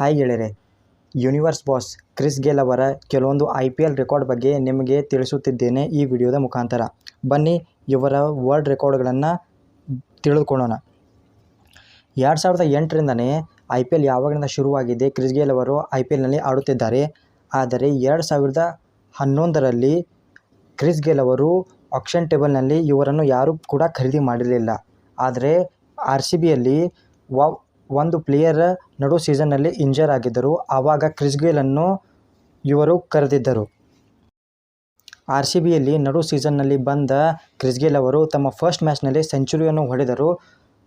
Hi ಗೆಳೆಯರೆ. Universe boss Chris Gayle ಅವರ ಕೆಲವೊಂದು ಐ ಪಿ ಎಲ್ ರೆಕಾರ್ಡ್ ಬಗ್ಗೆ ನಿಮಗೆ ತಿಳಿಸುತ್ತಿದ್ದೇನೆ ಈ ವಿಡಿಯೋದ ಮುಖಾಂತರ. ಬನ್ನಿ ಇವರ ವರ್ಲ್ಡ್ ರೆಕಾರ್ಡ್ಗಳನ್ನು ತಿಳಿದುಕೊಳ್ಳೋಣ ಎರಡು ಸಾವಿರದ ಎಂಟರಿಂದನೇ ಐ ಪಿ ಎಲ್ ಯಾವಾಗಿನಿಂದ ಶುರುವಾಗಿದೆ, ಕ್ರಿಸ್ ಗೇಲ್ ಅವರು ಐ ಪಿ ಎಲ್ನಲ್ಲಿ ಆಡುತ್ತಿದ್ದಾರೆ. ಆದರೆ ಎರಡು ಸಾವಿರದ ಹನ್ನೊಂದರಲ್ಲಿ ಕ್ರಿಸ್ ಗೇಲ್ ಅವರು ಆಕ್ಷನ್ ಟೇಬಲ್ನಲ್ಲಿ ಇವರನ್ನು ಯಾರೂ ಕೂಡ ಖರೀದಿ ಮಾಡಿರಲಿಲ್ಲ. ಆದರೆ ಆರ್ ಸಿ ಬಿಯಲ್ಲಿ ವ ಒಂದು ಪ್ಲೇಯರ್ ನಡು ಸೀಸನ್ನಲ್ಲಿ ಇಂಜರ್ ಆಗಿದ್ದರು. ಆವಾಗ ಕ್ರಿಸ್ ಗೇಲನ್ನು ಇವರು ಕರೆದಿದ್ದರು. ಆರ್ ಸಿ ಬಿಯಲ್ಲಿ ನಡು ಸೀಸನ್ನಲ್ಲಿ ಬಂದ ಕ್ರಿಸ್ ಗೇಲ್ ಅವರು ತಮ್ಮ ಫಸ್ಟ್ ಮ್ಯಾಚ್ನಲ್ಲಿ ಸೆಂಚುರಿಯನ್ನು ಹೊಡೆದರು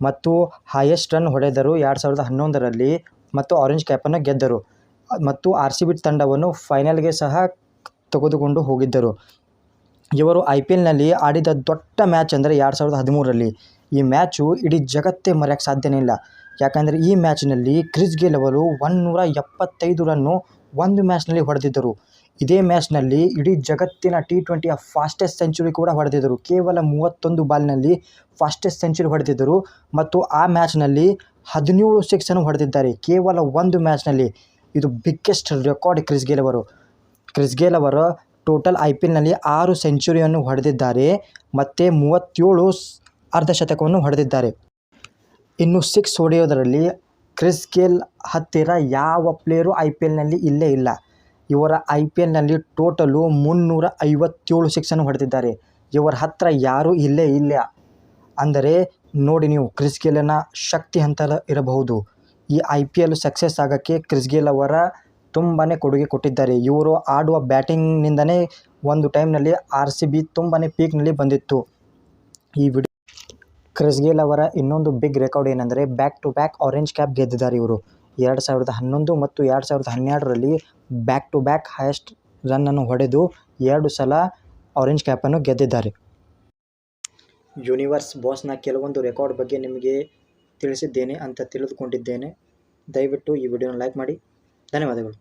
ಮತ್ತು ಹೈಯೆಸ್ಟ್ ರನ್ ಹೊಡೆದರು ಎರಡು ಸಾವಿರದ ಹನ್ನೊಂದರಲ್ಲಿ ಮತ್ತು ಆರೆಂಜ್ ಕ್ಯಾಪನ್ನು ಗೆದ್ದರು. ಮತ್ತು ಆರ್ ಸಿ ಬಿ ತಂಡವನ್ನು ಫೈನಲ್ಗೆ ಸಹ ತೆಗೆದುಕೊಂಡು ಹೋಗಿದ್ದರು. ಇವರು ಐ ಪಿ ಎಲ್ನಲ್ಲಿ ಆಡಿದ ದೊಡ್ಡ ಮ್ಯಾಚ್ ಅಂದರೆ ಎರಡು ಸಾವಿರದ ಹದಿಮೂರರಲ್ಲಿ. ಈ ಮ್ಯಾಚು ಇಡೀ ಜಗತ್ತೇ ಮರೆಯೋಕ್ಕೆ ಸಾಧ್ಯನೇ ಇಲ್ಲ. ಯಾಕಂದರೆ ಈ ಮ್ಯಾಚ್ನಲ್ಲಿ ಕ್ರಿಸ್ ಗೇಲ್ ಅವರು ಒನ್ನೂರ ಎಪ್ಪತ್ತೈದು ರನ್ನು ಒಂದು ಮ್ಯಾಚ್ನಲ್ಲಿ ಹೊಡೆದಿದ್ದರು. ಇದೇ ಮ್ಯಾಚ್ನಲ್ಲಿ ಇಡೀ ಜಗತ್ತಿನ ಟಿ ಟ್ವೆಂಟಿಯ ಫಾಸ್ಟೆಸ್ಟ್ ಸೆಂಚುರಿ ಕೂಡ ಹೊಡೆದಿದ್ದರು. ಕೇವಲ ಮೂವತ್ತೊಂದು ಬಾಲ್ನಲ್ಲಿ ಫಾಸ್ಟೆಸ್ಟ್ ಸೆಂಚುರಿ ಹೊಡೆದಿದ್ದರು. ಮತ್ತು ಆ ಮ್ಯಾಚ್ನಲ್ಲಿ ಹದಿನೇಳು ಸಿಕ್ಸನ್ನು ಹೊಡೆದಿದ್ದಾರೆ. ಕೇವಲ ಒಂದು ಮ್ಯಾಚ್ನಲ್ಲಿ. ಇದು ಬಿಗ್ಗೆಸ್ಟ್ ರೆಕಾರ್ಡ್ ಕ್ರಿಸ್ ಗೇಲ್ ಅವರು. ಕ್ರಿಸ್ ಗೇಲ್ ಅವರು ಟೋಟಲ್ ಐ ಪಿ ಎಲ್ನಲ್ಲಿ ಆರು ಸೆಂಚುರಿಯನ್ನು ಹೊಡೆದಿದ್ದಾರೆ. ಮತ್ತು ಮೂವತ್ತೇಳು ಅರ್ಧಶತಕವನ್ನು ಹೊಡೆದಿದ್ದಾರೆ. ಇನ್ನು ಸಿಕ್ಸ್ ಹೊಡೆಯೋದರಲ್ಲಿ ಕ್ರಿಸ್ ಗೇಲ್ ಹತ್ತಿರ ಯಾವ ಪ್ಲೇಯರು ಐ ಪಿ ಎಲ್ನಲ್ಲಿ ಇಲ್ಲೇ ಇಲ್ಲ. ಇವರ ಐ ಪಿ ಎಲ್ನಲ್ಲಿ ಟೋಟಲು ಮುನ್ನೂರ ಐವತ್ತೇಳು ಸಿಕ್ಸನ್ನು ಹೊಡೆದಿದ್ದಾರೆ. ಇವರ ಹತ್ತಿರ ಯಾರೂ ಇಲ್ಲೇ ಇಲ್ಲ. ಅಂದರೆ ನೋಡಿ ನೀವು, ಕ್ರಿಸ್ ಗೇಲನ ಶಕ್ತಿ ಅಂತ ಇರಬಹುದು. ಈ ಐ ಪಿ ಎಲ್ ಸಕ್ಸಸ್ ಆಗೋಕ್ಕೆ ಕ್ರಿಸ್ ಗೇಲ್ ಅವರ ತುಂಬಾ ಕೊಡುಗೆ ಕೊಟ್ಟಿದ್ದಾರೆ. ಇವರು ಆಡುವ ಬ್ಯಾಟಿಂಗ್ನಿಂದನೇ ಒಂದು ಟೈಮ್ನಲ್ಲಿ ಆರ್ ಸಿ ಬಿ ತುಂಬಾ ಪೀಕ್ನಲ್ಲಿ ಬಂದಿತ್ತು. ಈ ವಿಡಿಯೋ ಕ್ರಿಸ್ ಗೇಲ್ ಅವರ ಇನ್ನೊಂದು ಬಿಗ್ ರೆಕಾರ್ಡ್ ಏನೆಂದರೆ back to back orange cap ಗೆದ್ದಿದ್ದಾರೆ ಇವರು. ಎರಡು ಸಾವಿರದ ಹನ್ನೊಂದು ಮತ್ತು ಎರಡು ಸಾವಿರದ ಹನ್ನೆರಡರಲ್ಲಿ ಬ್ಯಾಕ್ ಟು ಬ್ಯಾಕ್ ಹೈಯೆಸ್ಟ್ ರನ್ನನ್ನು ಹೊಡೆದು ಎರಡು ಸಲ ಆರೆಂಜ್ ಕ್ಯಾಪನ್ನು ಗೆದ್ದಿದ್ದಾರೆ. ಯೂನಿವರ್ಸ್ ಬಾಸ್ನ ಕೆಲವೊಂದು ರೆಕಾರ್ಡ್ ಬಗ್ಗೆ ನಿಮಗೆ ತಿಳಿಸಿದ್ದೇನೆ ಅಂತ ತಿಳಿದುಕೊಂಡಿದ್ದೇನೆ. ದಯವಿಟ್ಟು ಈ ವಿಡಿಯೋನ ಲೈಕ್ ಮಾಡಿ. ಧನ್ಯವಾದಗಳು.